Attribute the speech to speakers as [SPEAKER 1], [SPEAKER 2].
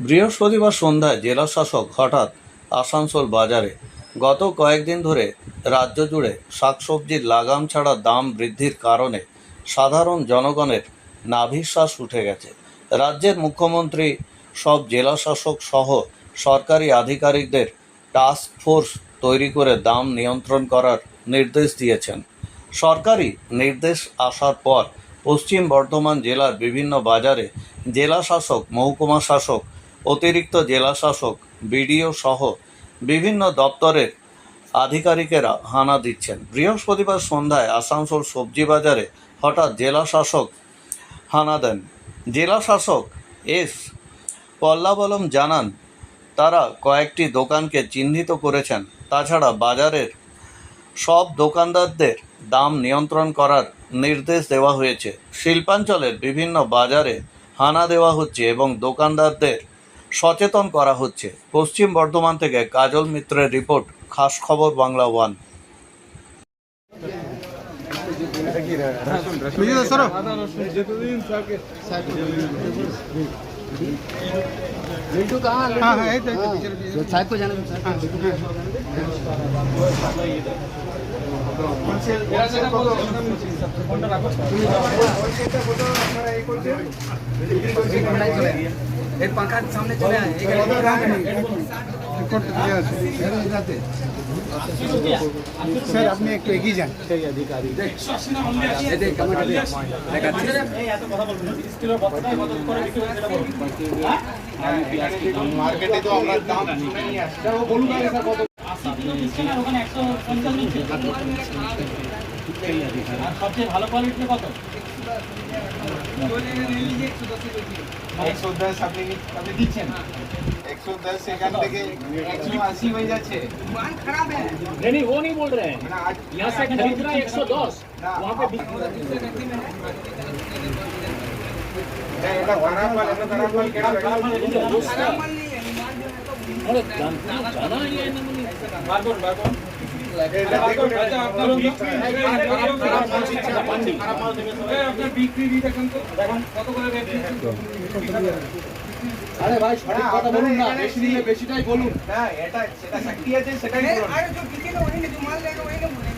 [SPEAKER 1] বৃহস্পতিবার সন্ধ্যায় জেলাশাসক হঠাৎ আসানসোল বাজারে গত কয়েকদিন ধরে রাজ্য জুড়ে শাকসবজির লাগাম ছাড়া দাম বৃদ্ধির কারণে সাধারণ জনগণের নাভিশ্বাস উঠে গেছে। রাজ্যের মুখ্যমন্ত্রী, সব জেলাশাসক সহ সরকারি আধিকারিকদের টাস্ক ফোর্স তৈরি করে দাম নিয়ন্ত্রণ করার নির্দেশ দিয়েছেন। সরকারি নির্দেশ আসার পর পশ্চিম বর্ধমান জেলার বিভিন্ন বাজারে জেলা শাসক মহকুমা শাসক অতিরিক্ত জেলাশাসক, বিডিও সহ বিভিন্ন দপ্তরের আধিকারিকেরা হানা দিচ্ছেন। বৃহস্পতিবার সন্ধ্যায় আসানসোল সবজি বাজারে হঠাৎ জেলা শাসক হানা দেন। জেলা শাসক এস পল্লাবলম জানান, তারা কয়েকটি দোকানকে চিহ্নিত করেছেন। তাছাড়া বাজারের সব দোকানদারদের দাম নিয়ন্ত্রণ করার নির্দেশ দেওয়া হয়েছে। শিল্পাঞ্চলের বিভিন্ন বাজারে হানা দেওয়া হচ্ছে এবং দোকানদারদের সচেতন করা হচ্ছে পশ্চিম বর্ধমান থেকে কাজল মিত্রের রিপোর্ট খাস খবর বাংলা ওয়ান
[SPEAKER 2] বুঝলি তো সরো हाँ हाँ এই তো, এই তো, পিছনে, পিছনে।
[SPEAKER 3] साहब को जाना
[SPEAKER 2] স্যার আপনি একটু এগিয়ে যান। সেই অধিকারী।
[SPEAKER 4] মার্কেটে তো আমরা দাম শুনেই আসছে।
[SPEAKER 5] বলুন কত সবচেয়ে ভালো কোয়ালিটির কত
[SPEAKER 4] একশো দশ আপনি আপনি দিচ্ছেন একশো দশ সেখান থেকে একশো আশি হয়ে যাচ্ছে
[SPEAKER 5] नहीं नहीं वो नहीं बोल रहे हैं
[SPEAKER 4] মানে আজ
[SPEAKER 5] यहाँ से खरीद रहा है एक सौ दस वहाँ पे बिक
[SPEAKER 4] এটা এটা খারাপ মাল এটা
[SPEAKER 3] আরে ভাই সঠিক কথা বলুন না বেশি দিলে বেশিটাই বলুন
[SPEAKER 4] হ্যাঁ এটা সেটা শক্তি আছে সেটাই বলুন আরে जो किसी ने वही ने जो मान लेगा वही ने बोलेगा